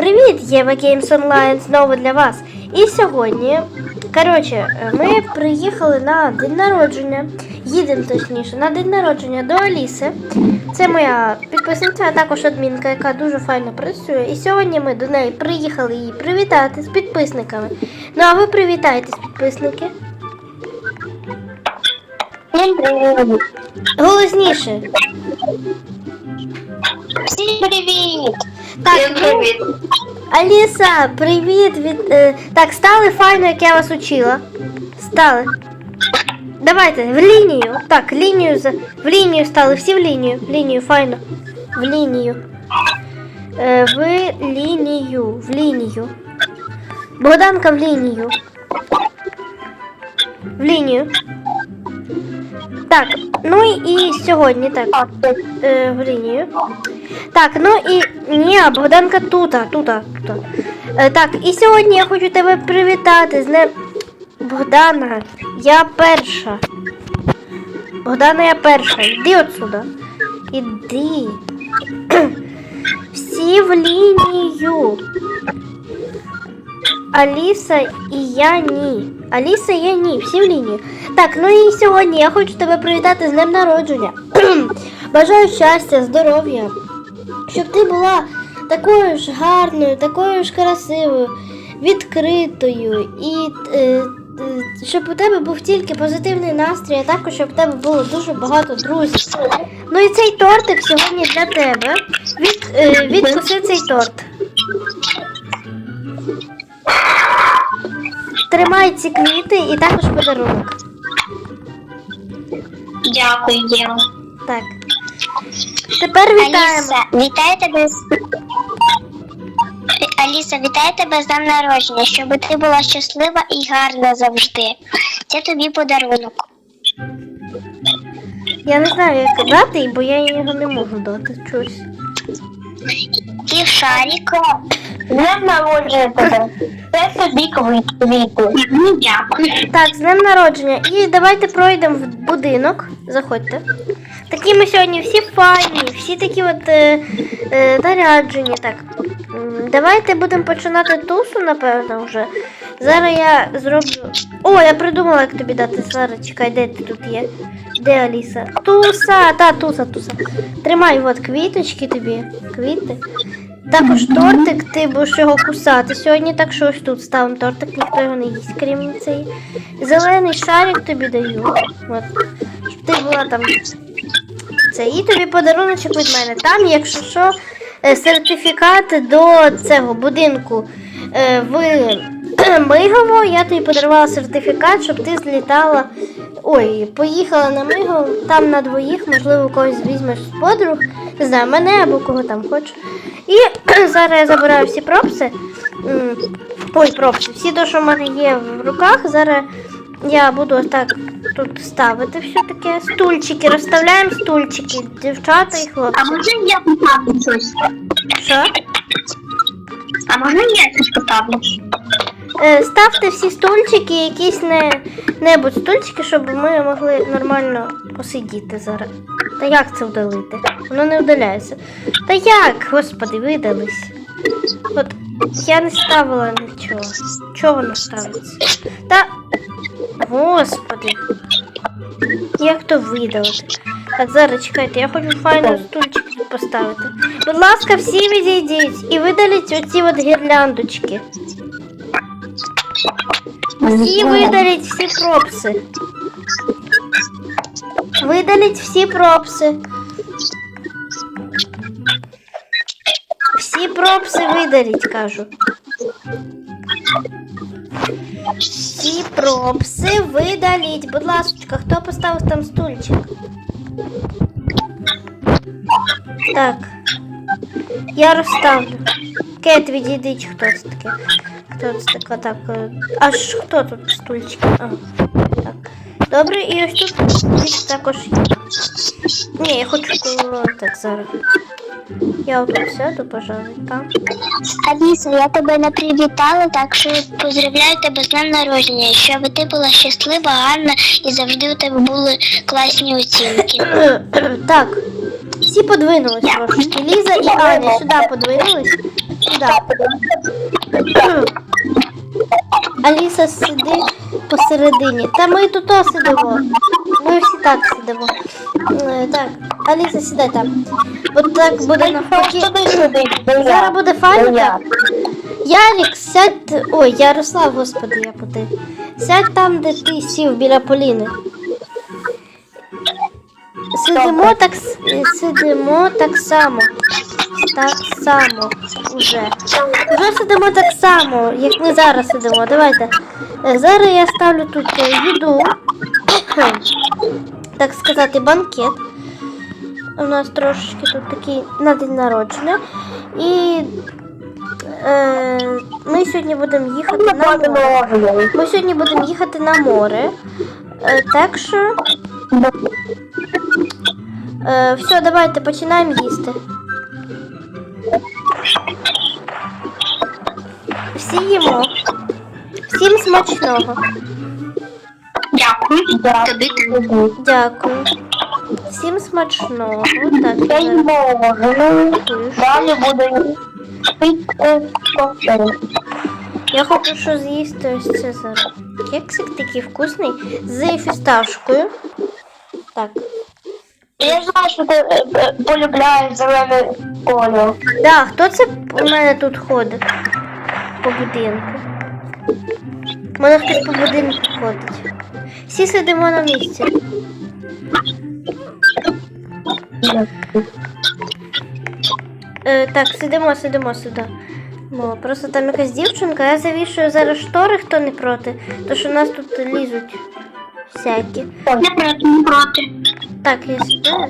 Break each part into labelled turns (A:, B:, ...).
A: Привіт, Єва Games Online знову для вас. І сьогодні, коротше, ми приїхали на день народження. Їдемо точніше на день народження до Аліси. Це моя підписниця, а також адмінка, яка дуже файно працює. І сьогодні ми до неї приїхали її привітати з підписниками. Ну а ви привітайтесь, підписники. Голосніше.
B: Всім привіт!
A: Так, ну, Аліса, привіт від. Е, так, стали файно, як я вас учила. Стали. Давайте, в лінію. Так, лінію за. В лінію стали, всі в лінію. В лінію, файно. В лінію. Е, в лінію. В лінію. Богданка в лінію. В лінію. Так, ну і сьогодні так. Е, в лінію. Так, ну і ні, Богданка тута, тута, тута. Е, так, і сьогодні я хочу тебе привітати з днем Богдана. Я перша. Богдана, я перша. Іди отсюда. Іди. Всі в лінію. Аліса і я ні. Аліса і я ні. Всі в лінію. Так, ну і сьогодні я хочу тебе привітати з днем народження. Бажаю щастя, здоров'я щоб ти була такою ж гарною, такою ж красивою, відкритою, і е, е, щоб у тебе був тільки позитивний настрій, а також щоб у тебе було дуже багато друзів. Ну і цей тортик сьогодні для тебе. Від, е, відкуси цей торт. Тримай ці квіти і також подарунок.
B: Дякую, Єва.
A: Так. Тепер вітаємо.
B: Аліса, вітаю тебе з... Аліса, вітаю тебе з днем народження, щоб ти була щаслива і гарна завжди. Це тобі подарунок.
A: Я не знаю, як дати, бо я його не можу дати. чогось.
B: І шарик. Днем народження тебе. Це тобі квіти. Ну, дякую.
A: Так, з днем народження. І давайте пройдемо в будинок. Заходьте. Такі ми сьогодні всі файні, всі такі от е, е, наряджені. Так. Давайте будемо починати тусу, напевно, вже. Зараз я зроблю. О, я придумала, як тобі дати. Зараз чекай, де ти тут є? Де Аліса? Туса! Та, туса, туса. Тримай от квіточки тобі. Квіти. Також тортик, ти будеш його кусати сьогодні, так що ось тут ставимо тортик, ніхто його не їсть, крім цей. Зелений шарик тобі даю. От. Щоб ти була там. Це і тобі подаруночок від мене. Там, якщо що, е, сертифікат до цього будинку е, в Мигово. Я тобі подарувала сертифікат, щоб ти злітала. Ой, поїхала на Мигово, там на двоїх, можливо, когось візьмеш з подруг. Не знаю, мене або кого там хочеш. І зараз я забираю всі пропси. Ой, пропси. Всі то, що в мене є в руках. Зараз я буду так тут ставити все таке. Стульчики, розставляємо стульчики, дівчата і хлопці.
B: А можна я поставлю щось?
A: Що?
B: А можна я щось поставлю?
A: Е, Ставте всі стульчики, якісь не небудь стульчики, щоб ми могли нормально посидіти зараз. Та як це вдалити? Воно не вдаляється. Та як, господи, видались. От я не ставила нічого. Чого воно ставиться? Та. Господи. Як то видалити? Так, зараз чекайте, я хочу файно стульчик поставити. Будь ласка, всі відійдіть і видаліть оці от гірляндочки. Всі видаліть всі пропси. Видаліть всі пропси. Всі пропси видаліть, кажу. Всі пропси видаліть. Будь ласка, хто поставив там стульчик? Так. Я розставлю. Кет, відійдіть, хто це таке. Хто це таке? Так. е, Аж хто тут стульчики? А, так. Добре, і ось тут більше також є. Ні, я хочу так зараз. Я отут сяду, пожалуй, там.
B: Аліса, я тебе не привітала, так що поздравляю тебе з днем народження, щоб ти була щаслива, гарна і завжди у тебе були класні оцінки.
A: Так. Всі подвинулись трошки. Ліза і Аня сюди подвинулись. Сюди. Аліса сиди посередині. Та ми тут сидимо. Ми всі так сидимо. Е, Так, Аліса, сідай там. От так буде навпаки. Зараз буде файно. Ярік, сядь. Ой, Ярослав, господи, я пути. Сядь там, де ти сів біля Поліни. Сидимо так, с- сидимо так само. Так само уже. Вже сидимо так само, як ми зараз сидимо. Давайте. Е, Зараз я ставлю тут е, їду. Так сказати, банкет. У нас трошечки тут такий на день народження. І е, ми сьогодні будемо їхати на море. Ми сьогодні будемо їхати на море. Е, так що. Е, все, давайте починаємо їсти. Всі їмо. Всім смачного.
B: Дякую. Тобі теж.
A: Дякую. Всім смачного. Так,
B: Я й можу. Далі буде пити кофе.
A: Я хочу що з'їсти ось це зараз. Кексик такий вкусний з фісташкою. Так.
B: Я знаю, що ти е, е, полюбляєш зелений колір.
A: Да, хто це у мене тут ходить по будинку? У мене хтось по будинку ходить. Всі сидимо на місці. Е, так, сидимо, сидимо сюди. Мо, просто там якась дівчинка, я завішую зараз штори, хто не проти, то що нас тут лізуть всякі.
B: Не проти, не проти.
A: Так, я сідаю.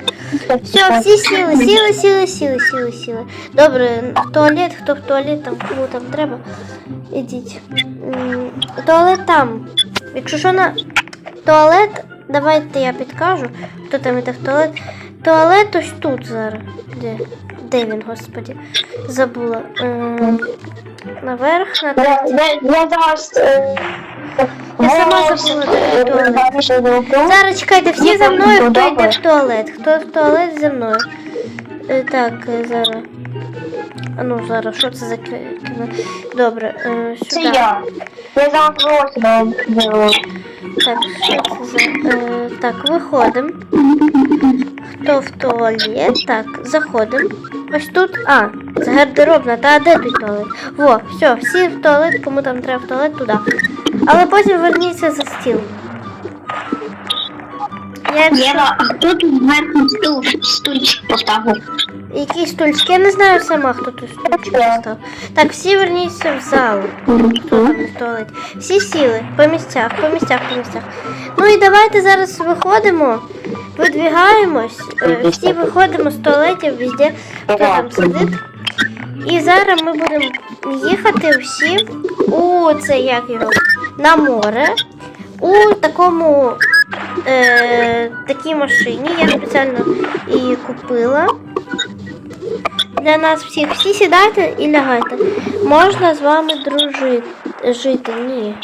A: Все, всі сіли, сіли, сіли, сіли, сіли, сіли. Добре, в туалет, хто в туалет, там кому там треба. Ідіть. Туалет там. Якщо що на туалет, давайте я підкажу, хто там іде в туалет. Туалет ось тут зараз. Де? Де він, господі? Забула. Наверх, на третій.
B: я, я зараз...
A: Я сама забула, де туалет.
B: зараз.
A: Чекайте, всі за мною, хто йде в туалет. Хто в туалет зі мною. Е, так, е, зараз. А ну зараз, що це за кіно? Добре, е,
B: Це я. Я зараз волосся.
A: Так, що це за. Так, виходимо. Хто в туалет? Так, заходимо. Ось тут. А, це гардеробна, та де той туалет? Во, все, всі в туалет, кому там треба в туалет, туди. Але потім верніться за стіл. Якщо...
B: Єва, а хто тут зверху стул, стульчик поставив?
A: Який стульчик? Я не знаю сама, хто тут стульчик постав. Так, всі верніться в зал. Хто там в туалеті? Всі сіли по місцях, по місцях, по місцях. Ну і давайте зараз виходимо, видвігаємось. е, Всі виходимо з туалетів, везде, хто там сидить. І зараз ми будемо їхати всі у це як його на море у такому е, такій машині. Я спеціально її купила. Для нас всіх. Всі сідайте і лягайте. Можна з вами дружити. Жити. Ні.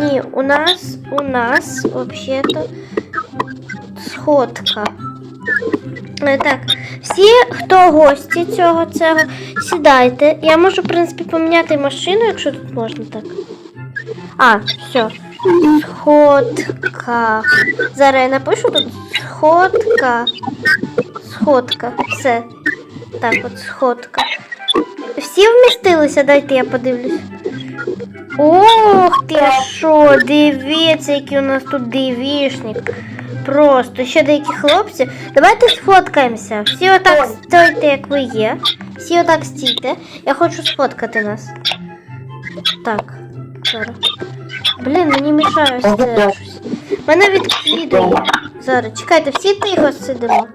A: Ні, у нас у нас взагалі-то сходка. Е, Так, всі, хто гості цього цього, сідайте. Я можу, в принципі, поміняти машину, якщо тут можна так. А, все. Сходка. Зараз я напишу тут сходка. Сходка. Все. Так, от сходка. Всі вмістилися, дайте я подивлюсь. Ох ти що, дивіться, який у нас тут девішник. Просто ще деякі хлопці. Давайте сфоткаємося. Всі отак стойте, як ви є. Всі отак стійте. Я хочу сфоткати нас. Так, зараз. Блін, мені мішає щось. Мене відкидує. Зараз, чекайте, всі тихо сидимо.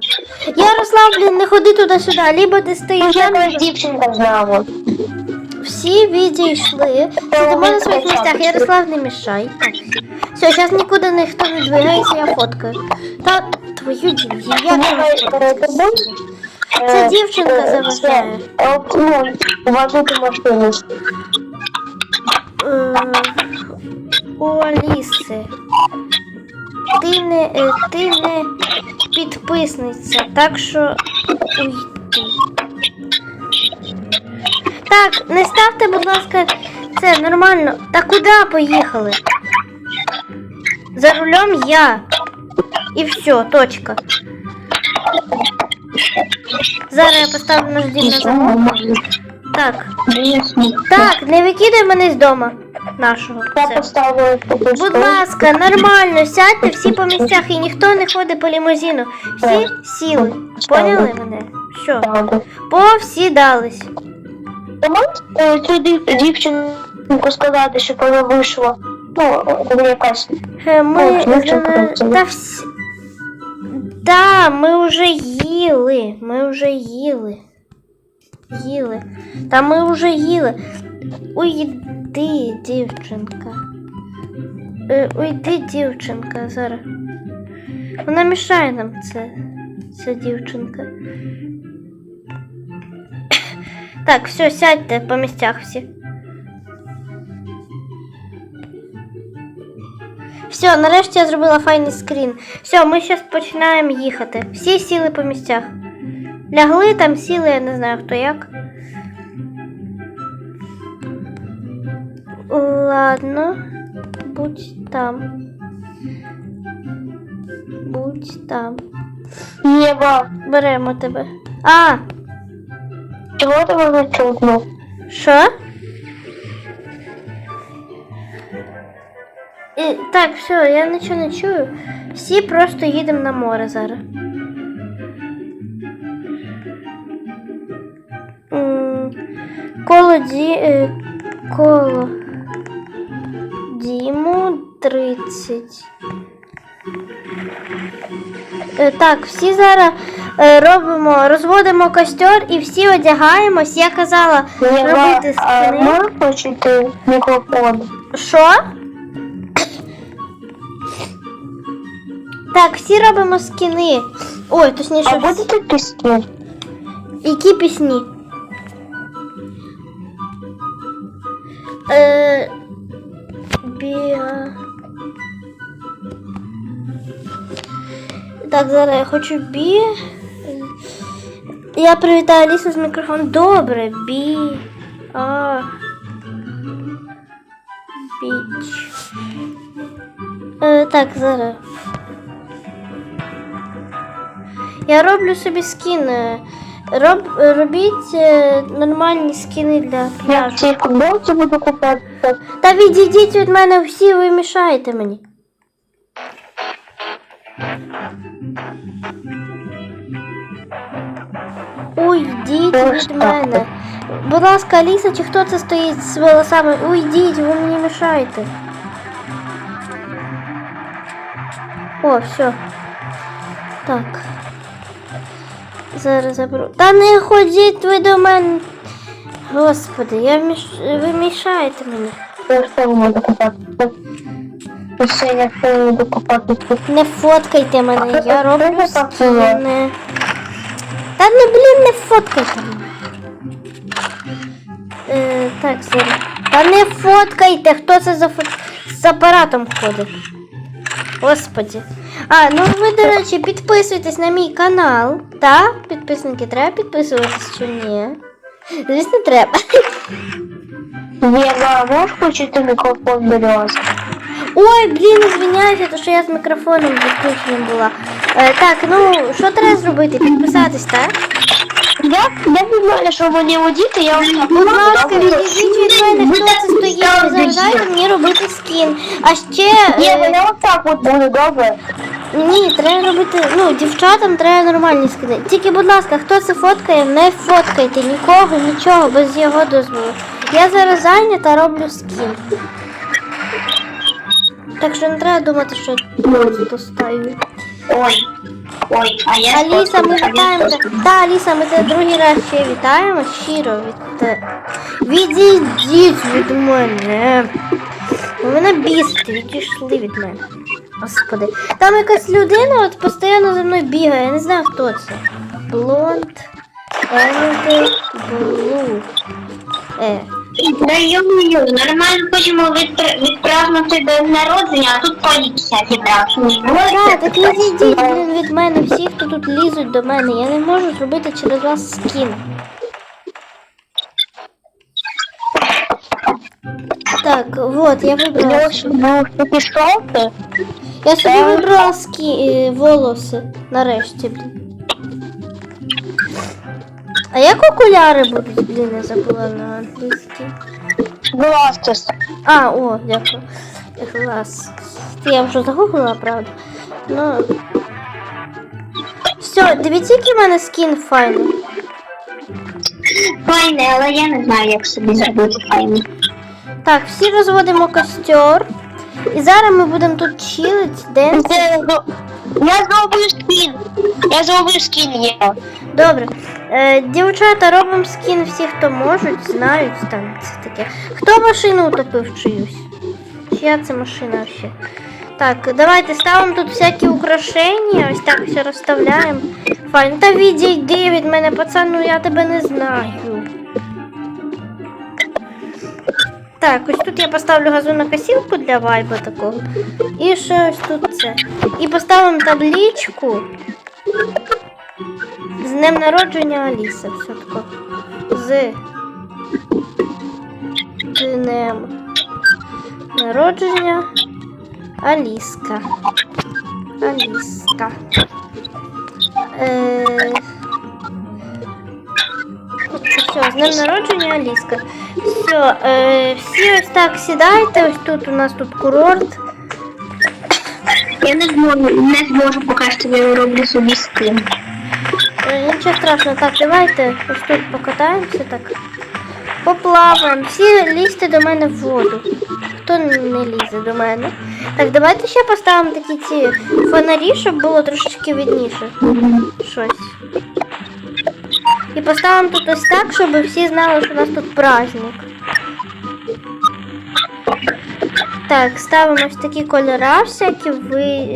A: Ярослав, блін, не ходи туди-сюди, либо ти стоїш
B: якась дівчинка з нами.
A: Всі відійшли. Сидимо на своїх місцях. Ярослав, не мішай. Все, зараз нікуди ніхто не двигається, я фоткаю. Та твою дівчину, я
B: тобою,
A: Це
B: е,
A: дівчинка
B: е,
A: заважає.
B: е, Ну, уважити машину.
A: Е, у Аліси. Ти не, е, ти не підписниця, так що уйди. Так, не ставте, будь ласка, це нормально. Та куди поїхали? За рулем я. І все, точка. Зараз я поставлю наш дім на замок. Так. Так, не викидай мене з дому нашого.
C: Я
A: Все.
C: поставила
A: Будь ласка, нормально, сядьте всі по місцях і ніхто не ходить по лімузину. Всі сіли. Поняли мене? Що? Повсідались.
C: Ти можеш е, цю дівчинку сказати, щоб вона вийшла? Ну, якась.
A: Е, Ми
C: там
A: та всі. Да, ми вже їли. Ми вже їли. Їли. Та ми вже їли. Уйди, дівчинка. Е, Уйди, дівчинка, зараз. Вона мішає нам це. Ця дівчинка. Так, все, сядьте по місцях всі. Все, нарешті я зробила файний скрін. Все, ми зараз починаємо їхати. Всі сіли по місцях. Лягли там, сіли, я не знаю хто як. Ладно, будь там. Будь там.
C: Єва,
A: Беремо тебе. А,
C: чого тебе не чутно?
A: що? І, так, все, я нічого не чую. Всі просто їдемо на море зараз. Коло ді... е, Коло Діму 30. Е, Так, всі зараз робимо, розводимо костер і всі одягаємось. Я казала робити скини.
C: можеш включити мікрофон?
A: Що? Так, всі робимо скини. Ой, точніше,
C: А будете пісні?
A: які пісні? Е, біа... Так, зараз я хочу бі. Я привітаю Алісу з мікрофоном. Добре, бі. А. Біч. Е, так, зараз. Я роблю собі скін. е, Роб, робіть е, нормальні скіни для
C: Я
A: пляжу.
C: цій футболці буду купатися.
A: Та відійдіть від мене всі, ви мішаєте мені. Від мене. Будь ласка, Аліса, чи хто це стоїть з волосами? Уйдіть, ви мені мішаєте. О, все. Так. Зараз заберу. Та не ходіть ви до мене. Господи, я міш... ви мішаєте мені.
C: Я все я все буду купатися.
A: Не фоткайте мене, я роблю
C: Це
A: фоткайте мене. Е, так, зараз. Та не фоткайте, хто це за фот... з апаратом ходить. Господі. А, ну ви, до речі, підписуйтесь на мій канал. Та? Підписники, треба підписуватись чи ні? Звісно, треба.
C: Єва, можеш включити мікрофон, будь ласка?
A: Ой, блін, извиняюся, то що я з мікрофоном відключеним була. Е, так, ну що треба зробити? Підписатись, так?
C: Я, я не знаю, що мені водіти, я вже
A: Будь ласка, відійдіть від мене, хто це стоїть, не заважайте мені робити скін. А ще
C: Єва,
A: е,
C: я отак от буду, добре?
A: ні, треба робити. Ну, дівчатам треба нормальні скини. Тільки, будь ласка, хто це фоткає, не фоткайте нікого, нічого, без його дозволу. Я зараз зайнята, роблю скін. Так що не треба думати, що я просто стою.
B: Ой, ой, а я
A: Аліса, ми вітаємо
B: а я
A: тебе. Так, Аліса, ми тебе другий раз ще вітаємо. Щиро від Відійдіть від мене. Ви мене бісите, відійшли від мене. Господи. Там якась людина от постійно за мною бігає. Я не знаю, хто це. Блонд. Енди Блу. Е.
B: Да ё-моё, нормально хочемо відпра- відпразнути день народження, а тут поліція зібрався.
A: Так, так відійдіть, блін, від мене. Всі, хто тут лізуть до мене. Я не можу зробити через вас скін. Так, вот, я вибрала.
C: Ну, ти пішов ти?
A: Я собі вибрала скі... е, волоси. Нарешті, блін. А як окуляри будуть, блін, я забула на англійській.
C: Гластес.
A: А, о, дякую. Глаз. Я вже загуглила, правда. Ну. Все, дивіться, який в мене скін файний.
B: Файне, але я не знаю, як собі зробити файне.
A: Так, всі розводимо костер. І зараз ми будемо тут чилить, денс.
C: Я зроблю скін. Я зроблю скін є.
A: Добре. Е, дівчата, робимо скін всі, хто можуть, знають там це таке. Хто машину утопив чиюсь? Чия це машина ще? Так, давайте ставимо тут всякі украшення, ось так все розставляємо. Файн. Та відійди від мене, пацан, ну я тебе не знаю. Так, ось тут я поставлю газонокосілку для вайба такого. І ще ось тут це. І поставимо табличку. З днем народження Аліси, все тако. З днем народження Аліска. Аліска. Е... Все, з днем народження Аліска. Все, е, всі ось так сідайте, ось тут у нас тут курорт.
B: Я не зможу, не зможу поки що я роблю собі скин.
A: Е, Нічого страшного, так, давайте ось тут покатаємося так. Поплаваємо. Всі лізьте до мене в воду. Хто не лізе до мене? Так, давайте ще поставимо такі ці фонарі, щоб було трошечки видніше. Щось. І поставимо тут ось так, щоб всі знали, що у нас тут праздник. Так, ставимо ось такі кольора всякі, ви...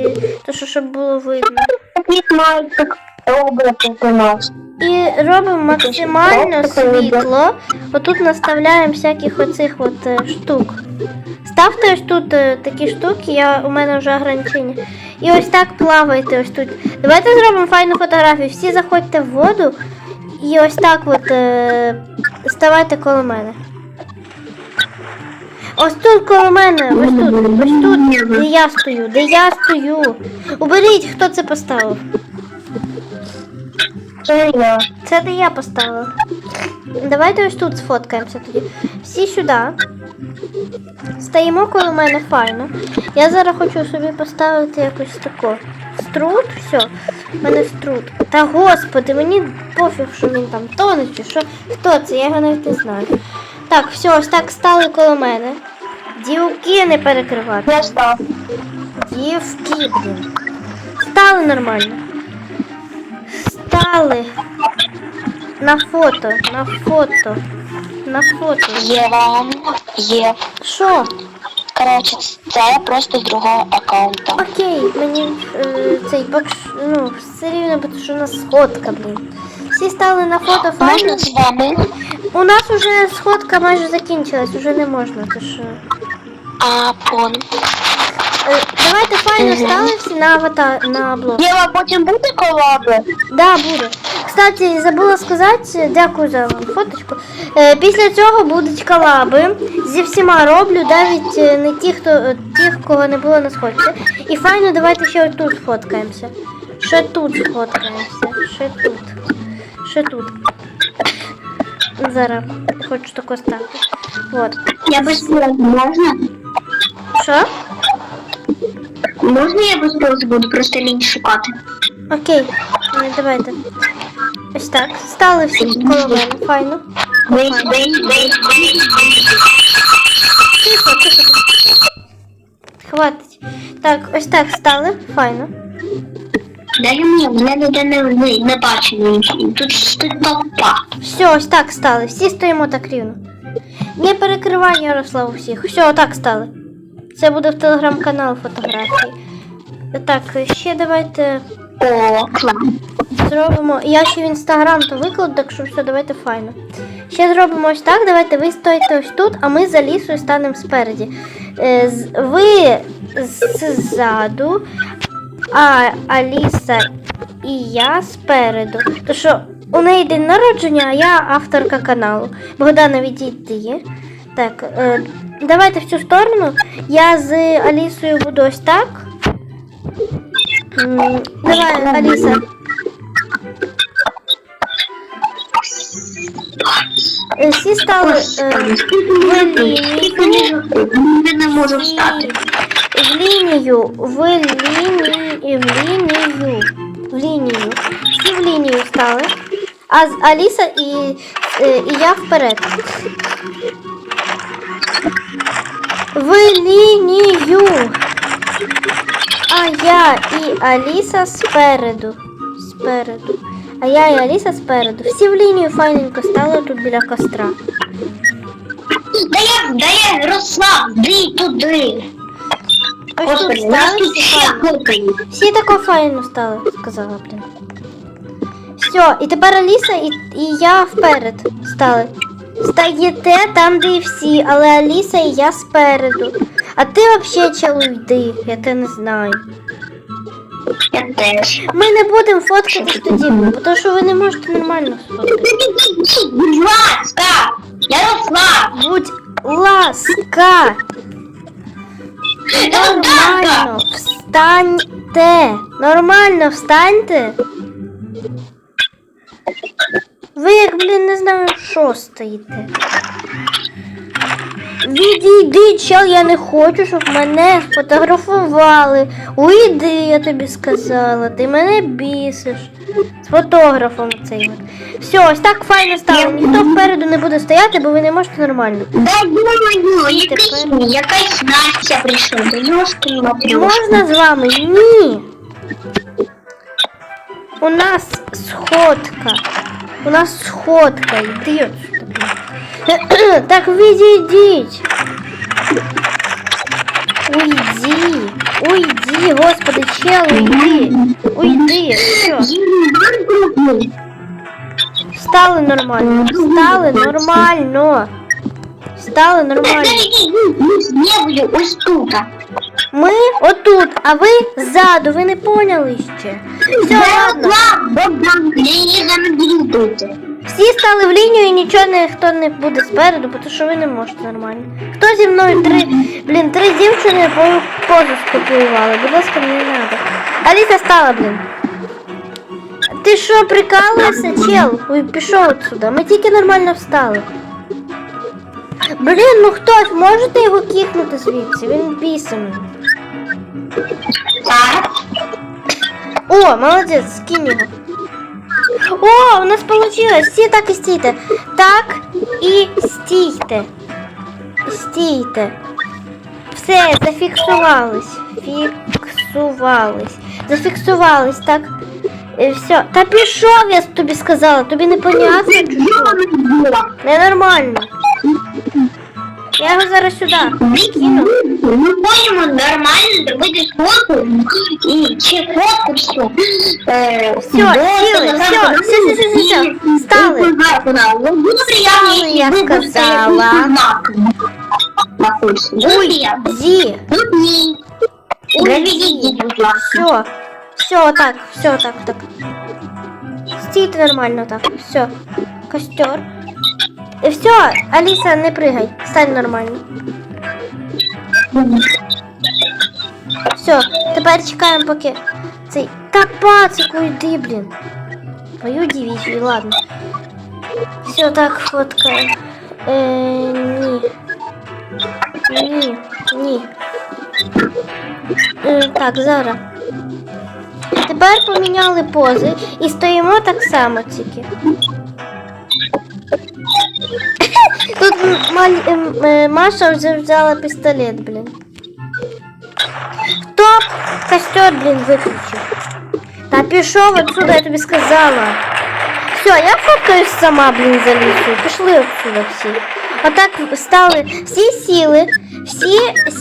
A: то що щоб було видно. І робимо максимально світло. Отут наставляємо всяких оцих от е, штук. Ставте ось тут е, такі штуки, я, у мене вже ограничення. І ось так плавайте ось тут. Давайте зробимо файну фотографію. Всі заходьте в воду і ось так от е, ставайте коло мене. Ось тут коло мене, ось тут, ось тут, де я стою, де я стою. Уберіть, хто це поставив.
C: Це я.
A: Це де я поставила. Давайте ось тут сфоткаємося тоді. Всі сюди. Стоїмо коло мене файно. Я зараз хочу собі поставити якось тако. Струт, все. У мене струт. Та господи, мені пофіг, що він там тоне чи що. Хто це? Я його навіть не знаю. Так, все, ось так стали коло мене. Дівки не перекривати.
C: Я став.
A: Дівки, блін. Стали нормально. Стали. На фото, на фото, на фото.
B: Є вам, є.
A: Що?
B: Коротше, це просто з другого аккаунта.
A: Окей, мені е, цей бокс, ну, все рівно, бо що у нас сходка, блін. Всі стали на фото файно.
B: Можна з вами?
A: У нас уже сходка майже закінчилась, уже не можна, то що.
B: А, пон.
A: Е, давайте файно стали всі на аватар, на блок.
C: Єва, потім буде колаби?
A: Да, буде. Кстати, забула сказати, дякую за вам фоточку. Е, після цього будуть колаби. Зі всіма роблю, навіть е, не ті, хто е, тих, кого не було на сходці. І файно, давайте ще тут сфоткаємося. Ще тут сфоткаємося. Ще тут. Ще тут. Зараз хочу тако ставити. Вот.
B: Я паузи можна?
A: Що?
B: Можна я без паузи буду просто лінь шукати?
A: Окей. Давайте. Ось так. Стали всі коло мене. Файно. Тихо, тихо, тихо. Хватить. Так, ось так стали. Файно.
B: Дай мені, мене ніде не, не, не бачено. Тут, тут толпа.
A: Все, ось так стали. Всі стоїмо так рівно. Не перекривай Ярослав усіх. Все, отак стали. Це буде в телеграм-канал фотографії. Так, ще давайте
B: О, клас.
A: зробимо. Я ще в інстаграм то викладу, так що все, давайте файно. Ще зробимо ось так. Давайте ви стоїте ось тут, а ми за лісою станемо спереді. Е, Ви ззаду, а Аліса і я спереду. То що у неї день народження, а я авторка каналу. Богдана відійди. Так, е, давайте в цю сторону. Я з Алісою буду ось так. М, Давай, Аліса. Е, Всі стали е, в лінію.
C: Я не можу встати.
A: В лінію, в лінію, в лінію, в лінію. Всі в лінію стали. А з Аліса і, е, і я вперед. В лінію. А я і Аліса спереду. Спереду. А я і Аліса спереду. Всі в лінію файненько стали тут біля костра.
C: Да я, да я розслаб, ди туди.
A: Ось тут
C: Господи, нас
A: стали
C: тут
A: всі файно. Всі тако файно стали, сказала, блін. Все, і тепер Аліса і, і я вперед стали. Стаєте там, де і всі, але Аліса і я спереду. А ти взагалі чел йди, я те не знаю.
C: Я теж.
A: Ми не будемо фоткатись тоді, тому що ви не можете нормально сфоткати.
C: Будь ласка, я розслаб.
A: Будь ласка, нормально встаньте. Нормально встаньте. Ви як, блін, не знаю, що стоїте. Відійди, чел, я не хочу, щоб мене сфотографували. Уйди, я тобі сказала. Ти мене бісиш. З фотографом цей. от. Все, ось так файно стало. Ніхто впереду не буде стояти, бо ви не можете нормально.
C: Да думаю, якась,
A: Тепер.
C: якась Настя прийшла, да ёшки.
A: Можна з вами? Ні. У нас сходка. У нас сходка. Йди. Так відійдіть. Уйди. Уйди, господи, чел, уйди. Уйди. Все. Встали нормально. Встали нормально. Встали нормально.
C: Не буду ось тут.
A: Ми отут, а ви ззаду, ви не поняли ще. Все, ладно.
C: Я її замедлю тут.
A: Всі стали в лінію і нічого ніхто не буде спереду, тому що ви не можете нормально. Хто зі мною три, блін, три дівчини по позу скопіювали. Будь ласка, мені не треба. Аліса стала, блін. Ти що, прикалуєшся, чел? Ой, пішов отсюда. Ми тільки нормально встали. Блін, ну хтось, можете його кікнути звідси? Він бісить. О, молодець, скинь його. О, у нас вийшло. Всі так і стійте. Так і стійте. Стійте. Все, зафіксувались. Фіксувались. Зафіксувались, так. Е, Все. Та пішов, я тобі сказала. Тобі не понятно? Ненормально. Я його зараз сюди. Кину.
C: Ми можемо нормально зробити фото і чи фотку всю. Е,
A: Всё, сіли, всё, всё, всё, всё, всё, встали. Встали, я сказала.
C: На курсі.
A: Уйди.
C: Уйди. Заведіть, будь ласка.
A: Все, все, так, все, так, так. Стійте нормально так. Все. Костер. Все, Аліса, не пригай. Стань нормально. Все, тепер чекаємо, поки цей. Та пацику йди, блін. Мою дивізію, ладно. Все, так, фоткаємо. Е, ні. Ні, ні. Е, так, зараз. Тепер поміняли пози і стоїмо так само тільки. Тут м- Маль- ем, е, Маша вже взяла пістолет, блін. Хто костер, блін, виключив? Та пішов отсюда, я тобі сказала. Все, я фоткаюсь сама, блін, за лісою. Пішли отсюда всі. Отак стали. Всі сіли, всі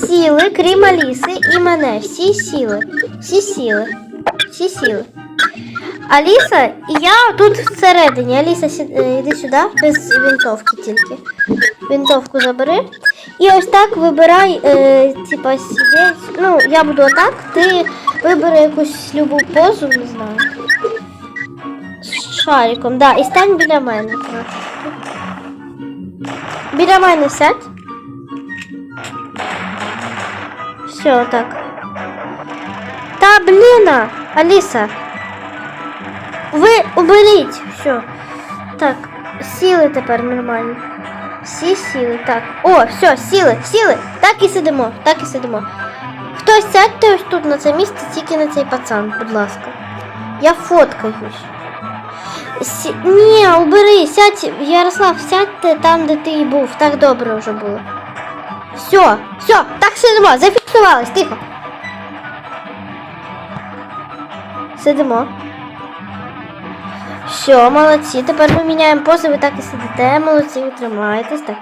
A: сіли, крім Аліси і мене. Всі сіли. Всі сіли. Всі сіли. Аліса і я тут всередині. Аліса, йди е, сюди, без винтовки тільки. Винтовку забери. І ось так вибирай, е, типа сидіть. Ну, я буду отак, ти вибери якусь любу позу, не знаю. З шариком, да, і стань біля мене. Біля мене сядь. Все, так. Та бліна! Аліса. Ви уберіть. Все. Так, сіли тепер нормально. Всі сіли, так. О, все, сіли, сіли. Так і сидимо, так і сидимо. Хтось сядьте ось тут на це місце, тільки на цей пацан, будь ласка. Я фоткаюсь. Сі... Ні, убери, сядь, Ярослав, сядьте там, де ти і був. Так добре вже було. Все, все, так сидимо, зафіксувались, тихо. Сидимо. Все, молодці. Тепер ми міняємо пози, ви так і сидите. Молодці, ви тримаєтесь. Так.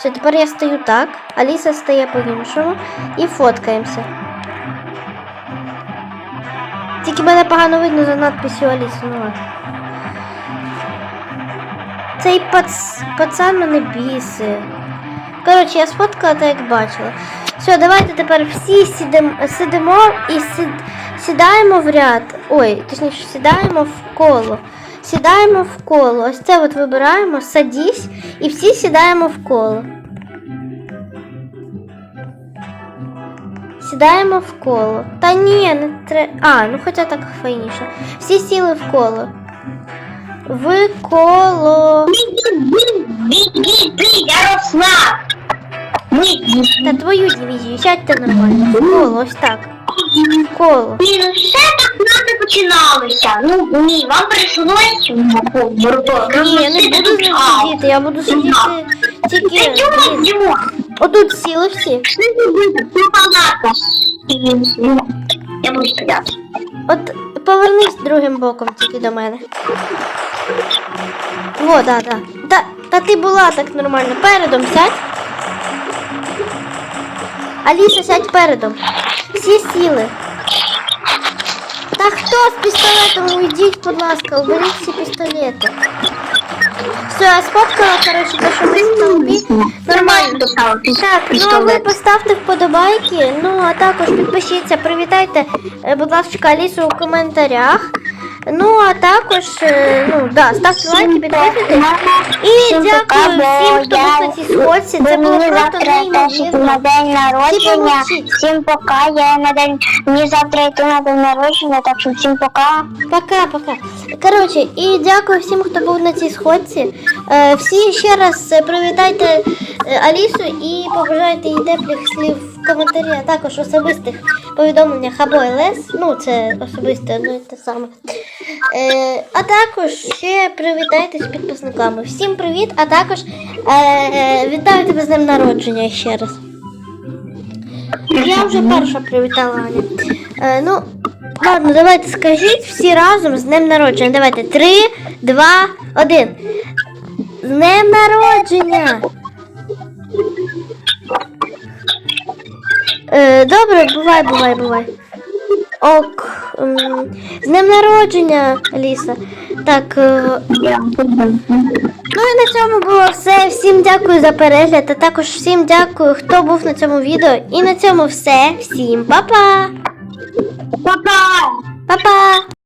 A: Все, тепер я стою так, Аліса стає по-іншому і фоткаємося. Тільки мене погано видно за надписю Аліса, ну ладно. Цей пац... пацан мене бісить. Коротше, я сфоткала так, як бачила. Все, давайте тепер всі сидимо, сидимо і сид... сідаємо в ряд. Ой, точніше, сідаємо в коло. Сідаємо в коло. Ось це от вибираємо, садись, і всі сідаємо в коло. Сідаємо в коло. Та ні, не треба. А, ну хоча так файніше. Всі сіли в коло. В коло.
B: Ярослав!
A: Та твою дивізію, сядьте нормально. В коло, ось так. Коло.
B: Ні, ну все так надо починалося. Ну ні, вам прийшлось
A: Ні, я не буду сидіти, я буду сидіти тільки. блін. Отут сіли всі.
B: Я буду стояти.
A: От повернись другим боком тільки до мене. Во, да, да. Та, та ти була так нормально. Передом сядь. Аліса, сядь передом. Всі сіли. Та хто з пістолетом? Уйдіть, будь ласка, уберіть всі пістолети. Все, я сфоткала, коротше, те, що ми стовбі. Нормально. Так, ну а ви поставте вподобайки, ну а також підпишіться, привітайте, е, будь ласка, Алісу у коментарях. Ну а також, е, ну да, ставте лайки, підписуйтесь. І дякую всім, хто був на цій сходці. Це було просто неймовірно.
B: день народження. Всім пока. Я на день мені завтра йти на день народження, так що всім пока.
A: Пока-пока. Коротше, і дякую всім, хто був на цій сходці. Е, всі ще раз е, привітайте Алісу і побажайте їй теплих слів в коментарі, а також особистих повідомленнях або ЛС. Ну, це особисте, одно і те саме. Е, а також ще привітайтесь з підписниками. Всім привіт, а також е, е, вітаю тебе з днем народження ще раз. Я вже перша привітала. Е, ну, ладно, давайте скажіть всі разом з днем народження. Давайте. Три, два, один. З днем народження! Е, добре, бувай, бувай, бувай. Ок. ем, з днем народження, Аліса. Так. Е, Ну і на цьому було все. Всім дякую за перегляд, а також всім дякую, хто був на цьому відео. І на цьому все. Всім па-па!
B: Пока!
A: Па-па!